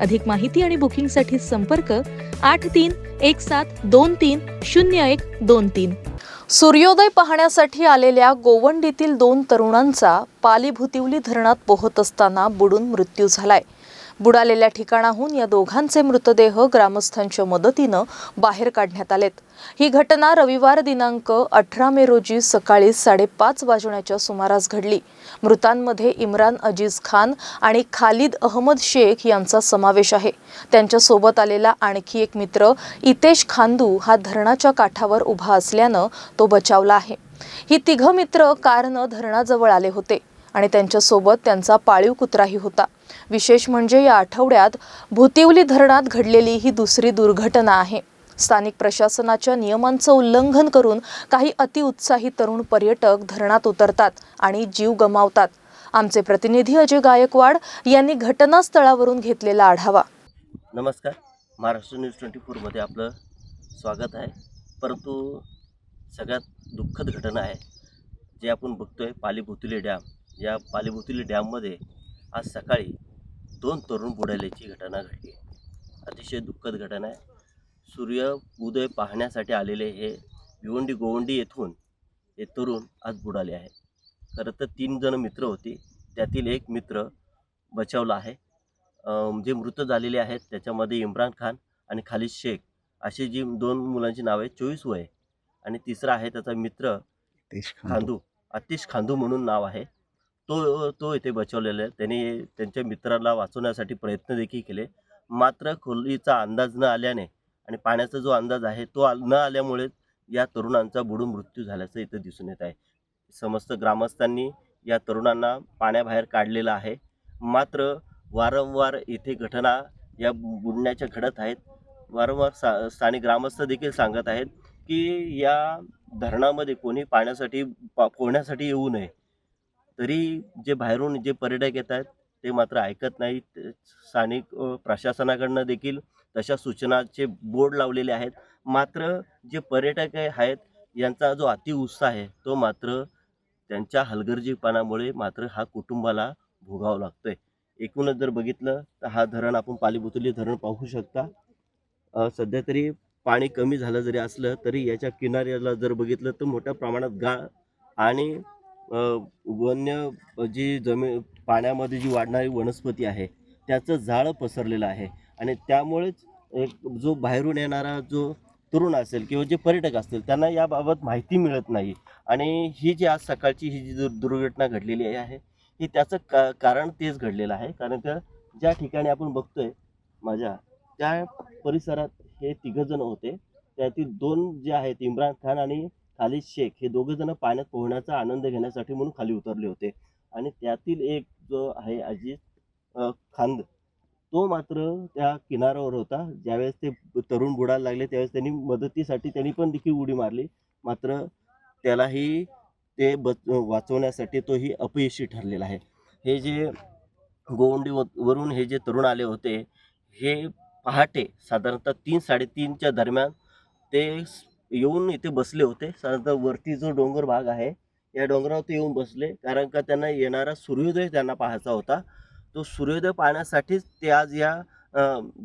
अधिक माहिती आणि बुकिंगसाठी संपर्क आठ तीन एक सात दोन तीन शून्य एक दोन तीन. सूर्योदय पाहण्यासाठी आलेल्या गोवंडीतील दोन तरुणांचा पालीभुतिवली धरणात पोहत असताना बुडून मृत्यू झालाय. बुडालेल्या ठिकाणाहून या दोघांचे मृतदेह ग्रामस्थांच्या मदतीनं बाहेर काढण्यात आलेत. ही घटना रविवार दिनांक अठरा मे रोजी सकाळी साडेपाच वाजण्याच्या सुमारास घडली. मृतांमध्ये इम्रान अजीज खान आणि खालिद अहमद शेख यांचा समावेश आहे. त्यांच्यासोबत आलेला आणखी एक मित्र इतेश खांदू हा धरणाच्या काठावर उभा असल्यानं तो बचावला आहे. ही तिघं मित्र कारनं धरणाजवळ आले होते. आणि त्यांच्यासोबत त्यांचा पाळीव कुत्राही होता. विशेष म्हणजे या आठवड्यात भुतिवली धरणात घडलेली ही दुसरी दुर्घटना आहे. स्थानिक प्रशासनाच्या नियमांचं उल्लंघन करून काही अतिउत्साही तरुण पर्यटक धरणात उतरतात आणि जीव गमावतात. आमचे प्रतिनिधी अजय गायकवाड यांनी घटनास्थळावरून घेतलेला आढावा. नमस्कार. महाराष्ट्र न्यूज ट्वेंटी फोरमध्ये आपलं स्वागत आहे. परंतु सगळ्यात दुःखद घटना आहे जे आपण बघतोय पालीभुतुली डॅम. या पालीभुतुली डॅममध्ये आज सकाळी दोन तरुण बुडाल्याची घटना घडली. अतिशय दुःखद घटना आहे. सूर्य उदय पाहण्यासाठी आलेले हे भिवंडी गोवंडी येथून हे तरुण आज बुडाले आहे. खरं तर तीन जण मित्र होते. त्यातील एक मित्र बचावला आहे. जे मृत झालेले आहेत त्याच्यामध्ये इम्रान खान आणि खालिद शेख अशी जी दोन मुलांची नावे आहेत चोवीस वय आणि तिसरा आहे त्याचा मित्र खांदू आतिश खांदू म्हणून नाव आहे. तो तो इथे बचावलेला आहे. त्यांनी त्यांच्या मित्राला वाचवण्यासाठी प्रयत्न देखील केले. मात्र खोलीचा अंदाज न आल्याने आणि पाण्याचा जो अंदाज आहे तो न आल्यामुळे या तरुणांचा बुडून मृत्यू झाल्याचं इथं दिसून येत आहे. समस्त ग्रामस्थांनी या तरुणांना पाण्याबाहेर काढलेलं आहे. मात्र वारंवार इथे घटना या बुडण्याच्या घडत आहेत. वारंवार सा स्थानिक ग्रामस्थ देखील सांगत आहेत की या धरणामध्ये कोणी पाण्यासाठी पा पोहण्यासाठी येऊ नये. तरी जे बाहेरून जे पर्यटक येत आहेत ते मात्र ऐकत नाहीत. स्थानिक प्रशासनाकडनं देखील तशा सूचनाचे बोर्ड लावलेले आहेत. मात्र जे पर्यटक आहेत यांचा जो अतिउत्साह आहे तो मात्र त्यांच्या हलगर्जीपणामुळे मात्र हा कुटुंबाला भोगावं लागतोय. एकूणच जर बघितलं तर हा धरण आपण पालीबुतुली धरण पाहू शकता. सध्या तरी पाणी कमी झालं जरी असलं तरी याच्या किनाऱ्याला जर बघितलं तर मोठ्या प्रमाणात गाळ आणि वन्य जी जमीन पाण्यामध्ये जी वाढणारी वनस्पती आहे त्याचं जाळं पसरलेलं आहे. आणि त्यामुळेच एक जो बाहेरून येणारा जो तरुण असेल किंवा जे पर्यटक असतील त्यांना याबाबत माहिती मिळत नाही. आणि ही जी आज सकाळची ही जी दुर- दुर्घटना घडलेली आहे ही त्याचं का कारण तेच घडलेलं आहे. कारण का ज्या ठिकाणी आपण बघतोय माझ्या त्या परिसरात हे तिघजण होते. त्यातील दोन जे आहेत इम्रान खान आणि खालिद शेख हे दोघे जण पाण्यात पोहण्याचा आनंद घेण्यासाठी म्हणून खाली उतरले होते. आणि त्यातील एक जो आहे अजित खांद तो मात्र त्या किनाऱ्यावर होता. ज्यावेळेस ते तरुण बुडायला लागले त्यावेळेस त्यांनी मदतीसाठी त्यांनी पण देखील उडी मारली. मात्र त्यालाही ते बच वाचवण्यासाठी तोही अपयशी ठरलेला आहे. हे जे गोवंडी व- वरून हे जे तरुण आले होते हे पहाटे साधारणतः तीन साडेतीनच्या दरम्यान ते येऊन इथे बसले होते. साधारणतः वरती जो डोंगर भाग आहे या डोंगरावर ते येऊन बसले. कारण का त्यांना येणारा सूर्योदय त्यांना पाहायचा होता. तो सूर्योदय पाहण्यासाठीच ते आज या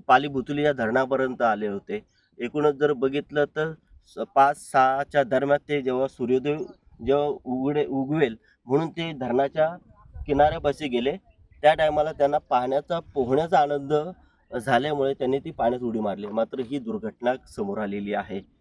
पालीभुतुली या धरणापर्यंत आले होते. एकूणच जर बघितलं तर स- पाच सहाच्या दरम्यान ते जेव्हा सूर्योदय जेव्हा उघडे उगवेल म्हणून ते धरणाच्या किनाऱ्यापाशी गेले. त्या टायमाला त्यांना पाहण्याचा पोहण्याचा आनंद झाल्यामुळे त्यांनी ती पाण्यात उडी मारली. मात्र ही दुर्घटना समोर आलेली आहे.